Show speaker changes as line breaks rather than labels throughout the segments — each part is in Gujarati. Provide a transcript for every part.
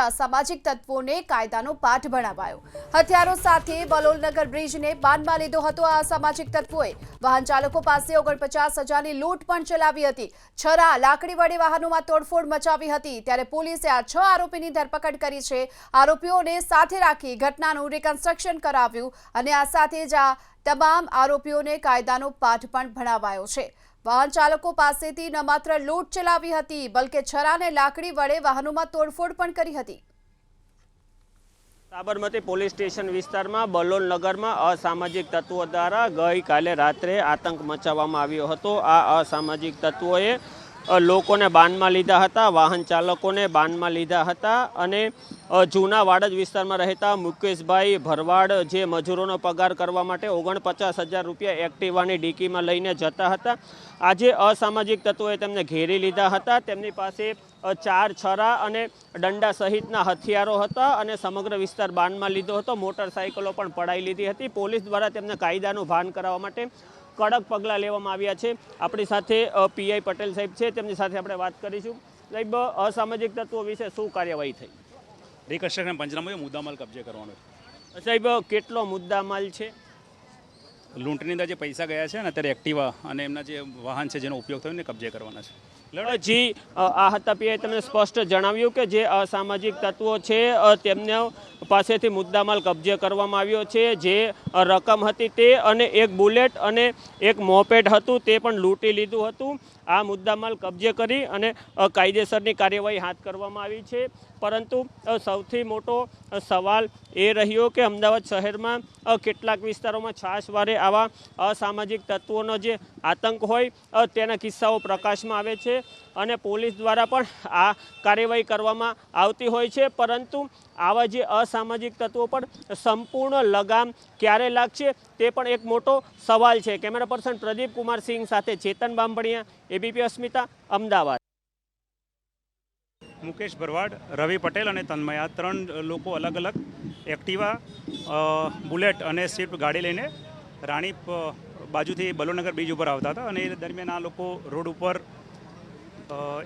અસામાજિક તત્વોને કાયદાનો પાઠ ભણાવાયો. હથિયારો સાથે બલોલનગર બ્રિજને બાનમાં લીધો હતો. આ અસામાજિક તત્વોએ વાહન ચાલકો પાસે ઓગણપચાસ હજારની લૂંટ પણ ચલાવી હતી. છરા લાકડી વડે વાહનોમાં તોડફોડ મચાવી હતી. ત્યારે પોલીસે આ છ આરોપીની ધરપકડ કરી છે. આરોપીઓને સાથે રાખી ઘટનાનું રિકન્સ્ટ્રક્શન કરાવ્યું અને આ સાથે જ આ તમામ આરોપીઓને કાયદાનો પાઠ પણ ભણાવાયો છે. વાહન ચાલકો પાસેથી ન માત્ર લૂંટ ચલાવી હતી, બલકે છરાને લાકડી વડે વાહનોમાં તોડફોડ પણ કરી હતી.
સાબરમતી પોલીસ સ્ટેશન વિસ્તારમાં બલોલ નગરમાં અસામાજિક તત્વો દ્વારા ગઈકાલે રાત્રે આતંક મચાવવામાં આવ્યો હતો. આ અસામાજિક તત્વોએ લોકોને બાનમાં લીધા હતા વાહન ચાલકોને બાનમાં લીધા હતા અને જૂના વાડજ વિસ્તારમાં રહેતા મુકેશભાઈ ભરવાડ જે મજૂરોનો પગાર કરવા માટે ઓગણપચાસ હજાર રૂપિયા એક્ટિવાની ડીકીમાં લઈને જતા હતા. આજે અસામાજિક તત્વોએ તેમને ઘેરી લીધા હતા. તેમની પાસે ચાર છરા અને દંડા સહિતના હથિયારો હતા અને સમગ્ર વિસ્તાર બાનમાં લીધો હતો. મોટરસાયકલો પણ પડાઈ લીધી હતી. પોલીસ દ્વારા તેમને કાયદાનું ભાન કરાવવા માટે કડક પગલાં લેવામાં આવ્યા છે. આપણી સાથે પીઆઈ પટેલ સાહેબ છે. તેમની સાથે આપણે વાત કરીશું. સાહેબ અસામાજિક તત્વો વિશે શું કાર્યવાહી થઈ?
રિકન્સ્ટ્રક્શન પંચનામું મુદ્દામાલ કબજે કરવાનો છે.
સાહેબ કેટલો મુદ્દામાલ છે?
લૂંટની અંદર જે પૈસા ગયા છે ને અત્યારે એક્ટિવા અને એમના જે વાહન છે જેનો ઉપયોગ થયો ને કબજે કરવાના છે.
જી આ હતા પીઆઈ તમને સ્પષ્ટ જણાવ્યું કે જે અસામાજિક તત્વો છે તેમને પાસેથી મુદ્દામાલ કબજે કરવામાં આવ્યો છે. જે રકમ હતી તે અને એક બુલેટ અને એક મોપેડ હતું તે પણ લૂંટી લીધું હતું. આ મુદ્દામાલ કબજે કરી અને કાયદેસરની કાર્યવાહી હાથ કરવામાં આવી છે. પરંતુ સૌથી મોટો સવાલ એ રહ્યો કે અમદાવાદ શહેરમાં કેટલાક વિસ્તારોમાં છાશવારે આવા અસામાજિક તત્વોનો જે આતંક હોય તેના કિસ્સાઓ પ્રકાશમાં આવે છે અને પોલીસ દ્વારા પણ આ કાર્યવાહી કરવામાં આવતી હોય છે. પરંતુ આવા જે અસામાજિક તત્વો પર સંપૂર્ણ લગામ ક્યારે લાગશે તે પણ એક મોટો સવાલ છે. કેમેરા પર્સન પ્રદીપ કુમાર સિંહ સાથે ચેતન બાંભણિયા એબીપી અસ્મિતા, અમદાવાદ.
મુકેશ ભરવાડ, રવિ પટેલ અને તન્મય. આ ત્રણ લોકો અલગ અલગ એક્ટિવા બુલેટ અને સ્વિફ્ટ ગાડી લઈને રાણી બાજુથી બલોનગર બીચ ઉપર આવતા હતા અને એ દરમિયાન આ લોકો રોડ ઉપર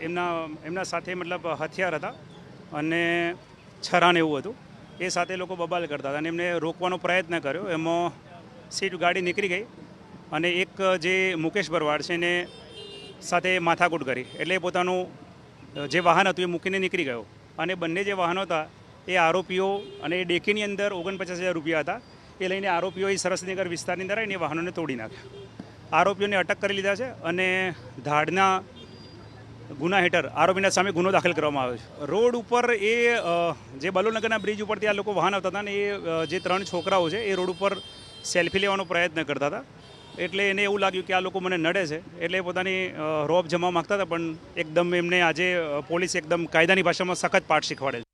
એમના એમના સાથે મતલબ હથિયાર હતા અને છરાને એવું હતું. એ સાથે લોકો બબાલ કરતા હતા અને એમને રોકવાનો પ્રયત્ન કર્યો. એમાં સીટ ગાડી નીકળી ગઈ અને એક જે મુકેશ ભરવાડ છે એને સાથે માથાકૂટ કરી. એટલે પોતાનું જે વાહન હતું એ મૂકીને નીકળી ગયો. અને બંને જે વાહનો હતા એ આરોપીઓ અને એ ડેકીની અંદર ઓગણપચાસ હજાર રૂપિયા હતા. એ લઈને આરોપીઓ એ સરસનગર વિસ્તારની અંદર આવીને વાહનોને તોડી નાખ્યા. આરોપીઓને અટક કરી લીધા છે અને ધાડના ગુના હેઠળ આરોપીના સામે ગુનો દાખલ કરવામાં આવ્યો છે. રોડ ઉપર એ જે બલોનગરના બ્રિજ ઉપરથી આ લોકો વાહન આવતા હતા ને એ જે ત્રણ છોકરાઓ છે એ રોડ ઉપર સેલ્ફી લેવાનો પ્રયત્ન કરતા હતા. એટલે એને એવું લાગ્યું કે આ લોકો મને નડે છે. એટલે પોતાની રોબ જમા માગતા હતા, પણ એકદમ એમને આજે પોલીસ એકદમ કાયદાની ભાષામાં સખત પાઠ શીખવાડે છે.